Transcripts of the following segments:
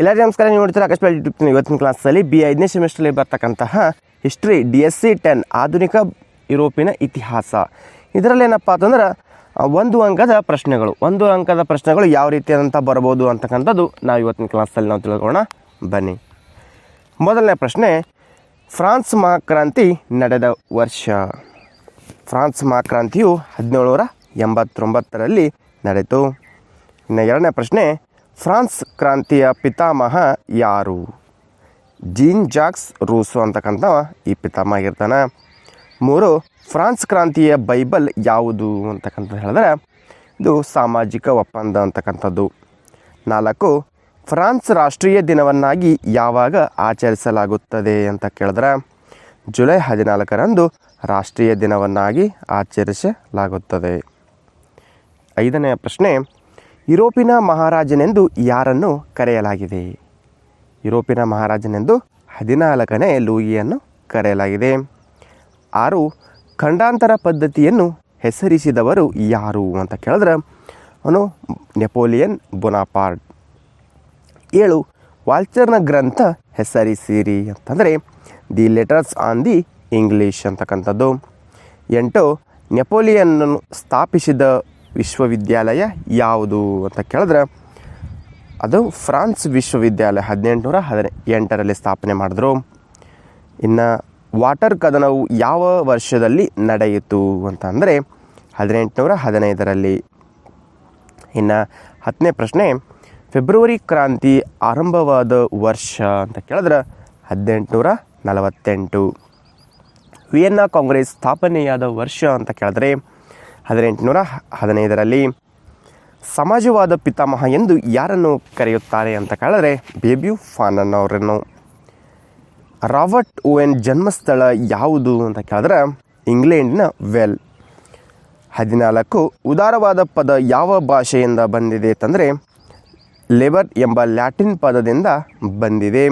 ಎಲ್ಲರಿಗೂ ನಮಸ್ಕಾರ, ನೀವು ನೋಡ್ತೀರಾ ಆಕಾಶವಾಣಿ ಯೂಟ್ಯೂಬ್ ಚಾನಲ್ ಇವತ್ತಿನ ಕ್ಲಾಸಲ್ಲಿ ಬಿ ಐದನೇ ಸೆಮಿಸ್ಟರ್ಲ್ಲಿ ಬರ್ತಕ್ಕಂತಹ history D S C ten ಆಧುನಿಕ ಯುರೋಪಿನ ಇತಿಹಾಸ. ಇದರಲ್ಲಿ ಏನಪ್ಪ ಅಂತಂದ್ರೆ ಒಂದು ಅಂಕದ ಪ್ರಶ್ನೆಗಳು, ಒಂದು ಅಂಕದ ಪ್ರಶ್ನೆಗಳು ಯಾವ ರೀತಿಯಾದಂಥ ಬರ್ಬೋದು ಅಂತಕ್ಕಂಥದ್ದು ನಾವು ಇವತ್ತಿನ ಕ್ಲಾಸಲ್ಲಿ ನಾವು ತಿಳ್ಕೊಳ್ಳೋಣ. ಬನ್ನಿ. ಮೊದಲನೇ ಪ್ರಶ್ನೆ, ಫ್ರಾನ್ಸ್ ಮಹಾಕ್ರಾಂತಿ ನಡೆದ ವರ್ಷ. ಫ್ರಾನ್ಸ್ ಮಹಾಕ್ರಾಂತಿಯು ಹದಿನೇಳುನೂರ ಎಂಬತ್ತೊಂಬತ್ತರಲ್ಲಿ ನಡೆಯಿತು. ಇನ್ನು ಎರಡನೇ ಪ್ರಶ್ನೆ ಫ್ರಾನ್ಸ್ ಕ್ರಾಂತಿಯ ಪಿತಾಮಹ ಯಾರು? ಜೀನ್ ಜಾಕ್ಸ್ ರೂಸು ಅಂತಕ್ಕಂಥ ಈ ಪಿತಾಮಹ ಆಗಿರ್ತಾನೆ ಮೂರು, ಫ್ರಾನ್ಸ್ ಕ್ರಾಂತಿಯ ಬೈಬಲ್ ಯಾವುದು ಅಂತಕ್ಕಂಥದ್ದು ಹೇಳಿದ್ರೆ, ಇದು ಸಾಮಾಜಿಕ ಒಪ್ಪಂದ ಅಂತಕ್ಕಂಥದ್ದು ನಾಲ್ಕು, ಫ್ರಾನ್ಸ್ ರಾಷ್ಟ್ರೀಯ ದಿನವನ್ನಾಗಿ ಯಾವಾಗ ಆಚರಿಸಲಾಗುತ್ತದೆ ಅಂತ ಕೇಳಿದ್ರೆ, ಜುಲೈ ಹದಿನಾಲ್ಕರಂದು ರಾಷ್ಟ್ರೀಯ ದಿನವನ್ನಾಗಿ ಆಚರಿಸಲಾಗುತ್ತದೆ. ಐದನೆಯ ಪ್ರಶ್ನೆ ಯುರೋಪಿನ ಮಹಾರಾಜನೆಂದು ಯಾರನ್ನು ಕರೆಯಲಾಗಿದೆ? ಯುರೋಪಿನ ಮಹಾರಾಜನೆಂದು ಹದಿನಾಲ್ಕನೇ ಲೂಯಿಯನ್ನು ಕರೆಯಲಾಗಿದೆ. ಆರು, ಖಂಡಾಂತರ ಪದ್ಧತಿಯನ್ನು ಹೆಸರಿಸಿದವರು ಯಾರು ಅಂತ ಕೇಳಿದ್ರೆ, ಅವನು ನೆಪೋಲಿಯನ್ ಬೊನಾಪಾರ್ಡ್ ಏಳು, ವಾಲ್ಚರ್ನ ಗ್ರಂಥ ಹೆಸರಿಸಿರಿ ಅಂತಂದರೆ, the letters on the English ಅಂತಕ್ಕಂಥದ್ದು. ಎಂಟು ನೆಪೋಲಿಯನ್ನು ಸ್ಥಾಪಿಸಿದ ವಿಶ್ವವಿದ್ಯಾಲಯ ಯಾವುದು ಅಂತ ಕೇಳಿದ್ರೆ, ಅದು ಫ್ರಾನ್ಸ್ ವಿಶ್ವವಿದ್ಯಾಲಯ ಹದಿನೆಂಟುನೂರ ಹದಿನೆ ಎಂಟರಲ್ಲಿ ಸ್ಥಾಪನೆ ಮಾಡಿದ್ರು. ಇನ್ನು ವಾಟರ್ ಕದನವು ಯಾವ ವರ್ಷದಲ್ಲಿ ನಡೆಯಿತು ಅಂತ ಅಂದರೆ, ಹದಿನೆಂಟುನೂರ ಹದಿನೈದರಲ್ಲಿ. ಇನ್ನು ಹತ್ತನೇ ಪ್ರಶ್ನೆ, ಫೆಬ್ರವರಿ ಕ್ರಾಂತಿ ಆರಂಭವಾದ ವರ್ಷ ಅಂತ ಕೇಳಿದ್ರೆ, ಹದಿನೆಂಟುನೂರ ನಲವತ್ತೆಂಟು. ವಿಯೆನ್ನಾ ಕಾಂಗ್ರೆಸ್ ಸ್ಥಾಪನೆಯಾದ ವರ್ಷ ಅಂತ ಕೇಳಿದ್ರೆ ಹದಿನೆಂಟುನೂರ ಹದಿನೈದರಲ್ಲಿ ಸಮಾಜವಾದ ಪಿತಾಮಹ ಎಂದು ಯಾರನ್ನು ಕರೆಯುತ್ತಾರೆ ಅಂತ ಕೇಳಿದ್ರೆ ಬೇಬ್ಯೂ ಫಾನನ್ ಅವರನ್ನು ರಾಬರ್ಟ್ ಓವೆನ್ ಜನ್ಮಸ್ಥಳ ಯಾವುದು ಅಂತ ಕೇಳಿದ್ರೆ ಇಂಗ್ಲೆಂಡ್ನ ವೆಲ್. ಹದಿನಾಲ್ಕು, ಉದಾರವಾದ ಪದ ಯಾವ ಭಾಷೆಯಿಂದ ಬಂದಿದೆ ಅಂತಂದರೆ ಲೆಬರ್ ಎಂಬ ಲ್ಯಾಟಿನ್ ಪದದಿಂದ ಬಂದಿದೆ.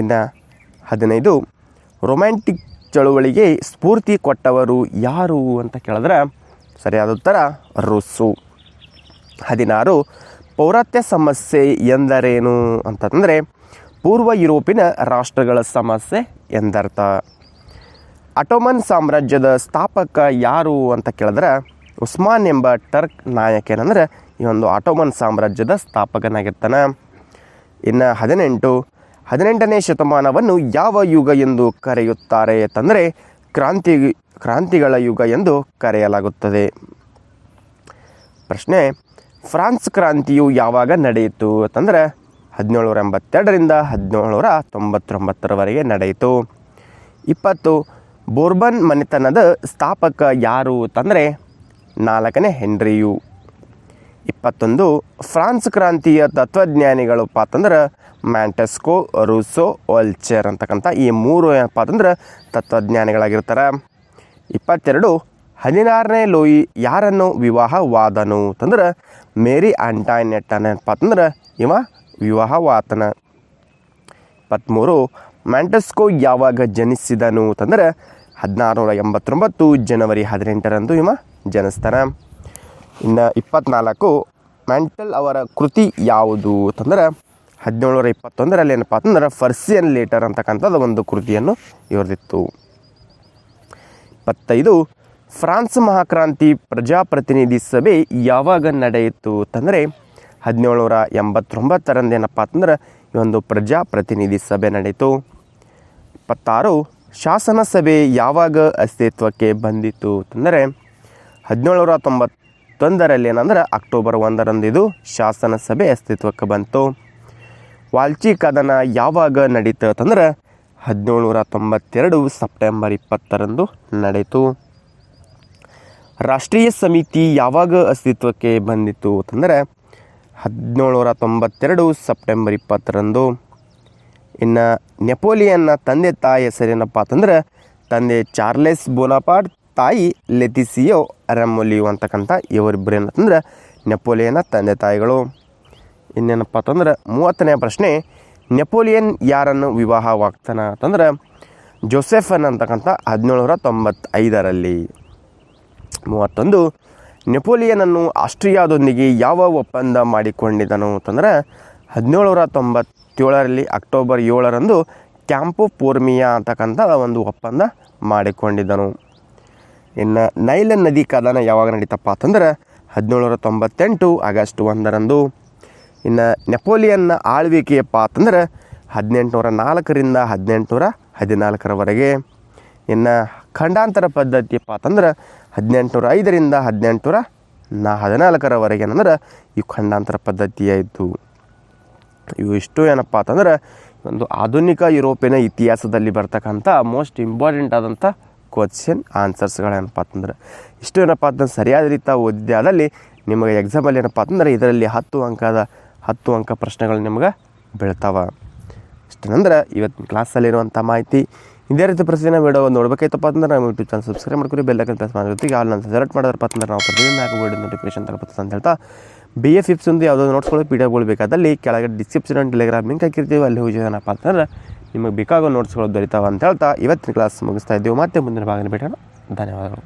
ಇನ್ನು ಹದಿನೈದು, ರೊಮ್ಯಾಂಟಿಕ್ ಚಳುವಳಿಗೆ ಸ್ಫೂರ್ತಿ ಕೊಟ್ಟವರು ಯಾರು ಅಂತ ಕೇಳಿದ್ರೆ ಸರಿಯಾದ ಉತ್ತರ ರುಸ್ಸು ಹದಿನಾರು, ಪೌರಾತ್ಯ ಸಮಸ್ಯೆ ಎಂದರೇನು ಅಂತಂದರೆ ಪೂರ್ವ ಯುರೋಪಿನ ರಾಷ್ಟ್ರಗಳ ಸಮಸ್ಯೆ ಎಂದರ್ಥ. ಅಟೋಮನ್ ಸಾಮ್ರಾಜ್ಯದ ಸ್ಥಾಪಕ ಯಾರು ಅಂತ ಕೇಳಿದ್ರೆ ಉಸ್ಮಾನ್ ಎಂಬ ಟರ್ಕ್ ನಾಯಕನಂದರೆ ಈ ಒಂದು ಆಟೋಮನ್ ಸಾಮ್ರಾಜ್ಯದ ಸ್ಥಾಪಕನಾಗಿರ್ತಾನೆ. ಇನ್ನು ಹದಿನೆಂಟು ಹದಿನೆಂಟನೇ ಶತಮಾನವನ್ನು ಯಾವ ಯುಗ ಎಂದು ಕರೆಯುತ್ತಾರೆ ಅಂತಂದರೆ ಕ್ರಾಂತಿ, ಕ್ರಾಂತಿಗಳ ಯುಗ ಎಂದು ಕರೆಯಲಾಗುತ್ತದೆ. ಪ್ರಶ್ನೆ, ಫ್ರಾನ್ಸ್ ಕ್ರಾಂತಿಯು ಯಾವಾಗ ನಡೆಯಿತು ಅಂತಂದರೆ ಹದಿನೇಳುನೂರ ಎಂಬತ್ತೆರಡರಿಂದ ಹದಿನೇಳುನೂರ ತೊಂಬತ್ತೊಂಬತ್ತರವರೆಗೆ ನಡೆಯಿತು. ಇಪ್ಪತ್ತು, ಬೋರ್ಬನ್ ಮನೆತನದ ಸ್ಥಾಪಕ ಯಾರು ಅಂತಂದರೆ ನಾಲ್ಕನೇ ಹೆನ್ರಿಯು. ಇಪ್ಪತ್ತೊಂದು, ಫ್ರಾನ್ಸ್ ಕ್ರಾಂತಿಯ ತತ್ವಜ್ಞಾನಿಗಳಪ್ಪ ಅಂತಂದ್ರೆ ಮ್ಯಾಂಟೆಸ್ಕೋ ರೂಸೋ ಒಲ್ಚರ್ ಅಂತಕ್ಕಂಥ ಈ ಮೂರು ಏನಪ್ಪ ಅಂತಂದ್ರೆ ತತ್ವಜ್ಞಾನಿಗಳಾಗಿರ್ತಾರೆ. ಇಪ್ಪತ್ತೆರಡು, ಹದಿನಾರನೇ ಲೋಯಿ ಯಾರನ್ನು ವಿವಾಹವಾದನು? ಅಂತಂದ್ರೆ ಮೇರಿ ಆಂಟಾಯ್ನೆಟ್ ಏನಪ್ಪ ಅಂತಂದ್ರೆ ಇವ ವಿವಾಹವಾತನ. ಇಪ್ಪತ್ತ್ಮೂರು, ಮ್ಯಾಂಟೆಸ್ಕೋ ಯಾವಾಗ ಜನಿಸಿದನು? ಅಂತಂದ್ರೆ ಹದಿನಾರುನೂರ ಎಂಬತ್ತೊಂಬತ್ತು ಜನವರಿ ಹದಿನೆಂಟರಂದು ಇವ ಜನಿಸ್ತಾನೆ. ಇನ್ನು ಇಪ್ಪತ್ನಾಲ್ಕು ಮ್ಯಾಂಟಲ್ ಅವರ ಕೃತಿ ಯಾವುದು? ಅಂತಂದ್ರೆ ಹದಿನೇಳುನೂರ ಇಪ್ಪತ್ತೊಂದರಲ್ಲಿ ಏನಪ್ಪ ಅಂತಂದ್ರೆ ಫರ್ಸಿಯನ್ ಲೇಟರ್ ಅಂತಕ್ಕಂಥದ್ದು ಒಂದು ಕೃತಿಯನ್ನು ಇವ್ರದಿತ್ತು. ಇಪ್ಪತ್ತೈದು, ಫ್ರಾನ್ಸ್ ಮಹಾಕ್ರಾಂತಿ ಪ್ರಜಾಪ್ರತಿನಿಧಿ ಸಭೆ ಯಾವಾಗ ನಡೆಯಿತು ಅಂತಂದರೆ ಹದಿನೇಳುನೂರ ಎಂಬತ್ತೊಂಬತ್ತರಂದು ಏನಪ್ಪ ಅಂತಂದ್ರೆ ಈ ಒಂದು ಪ್ರಜಾಪ್ರತಿನಿಧಿ ಸಭೆ ನಡೆಯಿತು ಇಪ್ಪತ್ತಾರು, ಶಾಸನ ಸಭೆ ಯಾವಾಗ ಅಸ್ತಿತ್ವಕ್ಕೆ ಬಂದಿತ್ತು ಅಂತಂದರೆ ಹದಿನೇಳುನೂರ ತೊಂಬತ್ತೊಂದರಲ್ಲಿ ಏನಂದ್ರೆ ಅಕ್ಟೋಬರ್ ಒಂದರಂದು ಇದು ಶಾಸನ ಸಭೆ ಅಸ್ತಿತ್ವಕ್ಕೆ ಬಂತು. ವಾಲ್ಚಿ ಕದನ ಯಾವಾಗ ನಡೀತು ಅಂತಂದ್ರೆ ಹದಿನೇಳುನೂರ ತೊಂಬತ್ತೆರಡು ಸೆಪ್ಟೆಂಬರ್ ಇಪ್ಪತ್ತರಂದು ನಡೆಯಿತು. ರಾಷ್ಟ್ರೀಯ ಸಮಿತಿ ಯಾವಾಗ ಅಸ್ತಿತ್ವಕ್ಕೆ ಬಂದಿತ್ತು ಅಂತಂದರೆ ಹದಿನೇಳುನೂರ ತೊಂಬತ್ತೆರಡು ಸೆಪ್ಟೆಂಬರ್ ಇಪ್ಪತ್ತರಂದು. ಇನ್ನು ನೆಪೋಲಿಯನ್ನ ತಂದೆ ತಾಯಿ ಹೆಸರೇನಪ್ಪ ಅಂತಂದ್ರೆ ತಂದೆ ಚಾರ್ಲೆಸ್ ಬೋನಾಪಾಟ್ ತಾಯಿ ಲೆತಿಸಿಯೋ ಅರಮೊಲಿಯೋ ಅಂತಕ್ಕಂಥ ಇವರಿಬ್ಬರು ಏನಂತಂದ್ರೆ ನೆಪೋಲಿಯನ್ನ ತಂದೆ ತಾಯಿಗಳು. ಇನ್ನೇನಪ್ಪ ಅಂತಂದ್ರೆ ಮೂವತ್ತನೇ ಪ್ರಶ್ನೆ, ನೆಪೋಲಿಯನ್ ಯಾರನ್ನು ವಿವಾಹವಾಗ್ತಾನ ಅಂತಂದ್ರೆ ಜೋಸೆಫನ್ ಅಂತಕ್ಕಂಥ ಹದಿನೇಳುನೂರ ತೊಂಬತ್ತೈದರಲ್ಲಿ ಮೂವತ್ತೊಂದು, ನೆಪೋಲಿಯನನ್ನು ಆಸ್ಟ್ರಿಯಾದೊಂದಿಗೆ ಯಾವ ಒಪ್ಪಂದ ಮಾಡಿಕೊಂಡಿದ್ದನು ಅಂತಂದ್ರೆ ಹದಿನೇಳುನೂರ ತೊಂಬತ್ತೇಳರಲ್ಲಿ ಅಕ್ಟೋಬರ್ ಏಳರಂದು ಕ್ಯಾಂಪು ಪೋರ್ಮಿಯಾ ಅಂತಕ್ಕಂಥ ಒಂದು ಒಪ್ಪಂದ ಮಾಡಿಕೊಂಡಿದ್ದನು. ಇನ್ನು ನೈಲ್ ನದಿ ಕದನ ಯಾವಾಗ ನಡೀತಪ್ಪ ಅಂತಂದ್ರೆ ಹದಿನೇಳುನೂರ ತೊಂಬತ್ತೆಂಟು ಆಗಸ್ಟ್ ಒಂದರಂದು. ಇನ್ನು ನೆಪೋಲಿಯನ್ನ ಆಳ್ವಿಕೆಯಪ್ಪ ಅಂತಂದ್ರೆ ಹದಿನೆಂಟುನೂರ ನಾಲ್ಕರಿಂದ ಹದಿನೆಂಟುನೂರ ಹದಿನಾಲ್ಕರವರೆಗೆ. ಇನ್ನು ಖಂಡಾಂತರ ಪದ್ಧತಿಯಪ್ಪ ಅಂತಂದ್ರೆ ಹದಿನೆಂಟುನೂರ ಐದರಿಂದ ಹದಿನೆಂಟುನೂರ ನಾ ಹದಿನಾಲ್ಕರವರೆಗೆ ಏನಂದ್ರೆ ಈ ಖಂಡಾಂತರ ಪದ್ಧತಿ ಆಯಿತು ಇವು ಇಷ್ಟು ಏನಪ್ಪ ಅಂತಂದ್ರೆ ಒಂದು ಆಧುನಿಕ ಯುರೋಪಿನ ಇತಿಹಾಸದಲ್ಲಿ ಬರ್ತಕ್ಕಂಥ ಮೋಸ್ಟ್ ಇಂಪಾರ್ಟೆಂಟ್ ಆದಂಥ ಕ್ವಶನ್ ಆನ್ಸರ್ಸ್ಗಳೇನಪ್ಪ ಅಂತಂದ್ರೆ, ಇಷ್ಟು ಏನಪ್ಪ ಅಂತಂದ್ರೆ ಸರಿಯಾದ ರೀತಿ ಓದಿದ್ದೆ ಆದಲ್ಲಿ ನಿಮಗೆ ಎಕ್ಸಾಂಪಲ್ ಏನಪ್ಪ ಅಂತಂದ್ರೆ ಇದರಲ್ಲಿ ಹತ್ತು ಅಂಕದ ಹತ್ತು ಅಂಕ ಪ್ರಶ್ನೆಗಳು ನಿಮ್ಗೆ ಬೀಳ್ತಾವೆ. ಇಷ್ಟನಂದ್ರೆ ಇವತ್ತಿನ ಕ್ಲಾಸಲ್ಲಿರುವಂಥ ಮಾಹಿತಿ ಇದೇ ರೀತಿ ಪ್ರಶ್ನೆ ವೀಡಿಯೋ ನೋಡಬೇಕಾಯ್ತಪ್ಪ ಅಂದ್ರೆ ನಾವು ಯೂಟ್ಯೂಬ್ ಚಾನಲ್ ಸಬ್ಸ್ಕ್ರೈಬ್ ಮಾಡ್ಕೊರಿ ಬೆಲ್ಲಕ್ಕೆ ಪ್ರೆಸ್ ಮಾಡಿರ್ತೀವಿ ಆಲ್ ನಾನು ಸೆಲೆಕ್ಟ್ ಮಾಡಿದ್ರಪ್ಪ ಅಂದ್ರೆ ನಾವು ಪ್ರತಿದಿನ ಹಾಕಿ ವೀಡಿಯೋ ನೋಟಿಫಿಕೇಶನ್ ತಲುಪುತ್ತೆ ಅಂತ ಹೇಳ್ತಾ ಬಿ ಎಫ್ ಇಪ್ಸ್ ಒಂದು ಯಾವುದೋ ನೋಟ್ಸ್ಗಳು ಪಿ ಡಿ ಬೇಕಾದಲ್ಲಿ ಕೆಳಗೆ ಡಿಸ್ಕ್ರಿಪ್ಷನ್ ಆ್ಯಂಡ್ ಟೆಲಿಗ್ರಾಮ್ ಲಿಂಕ್ ಹಾಕಿರ್ತೀವಿ, ಅಲ್ಲಿ ಹೋಗಿ ಏನಪ್ಪ ಅಂತಂದ್ರೆ ನಿಮಗೆ ಬೇಕಾಗೋ ನೋಟ್ಸ್ಗಳು ದೊರೀತಾವೆ ಅಂತ ಹೇಳ್ತಾ, ಇವತ್ತಿನ ಕ್ಲಾಸ್ ಮುಗಿಸ್ತಾ ಇದ್ದೀವಿ. ಮತ್ತೆ ಮುಂದಿನ ಭಾಗನ ಭೇಟೋಣ ಧನ್ಯವಾದಗಳು.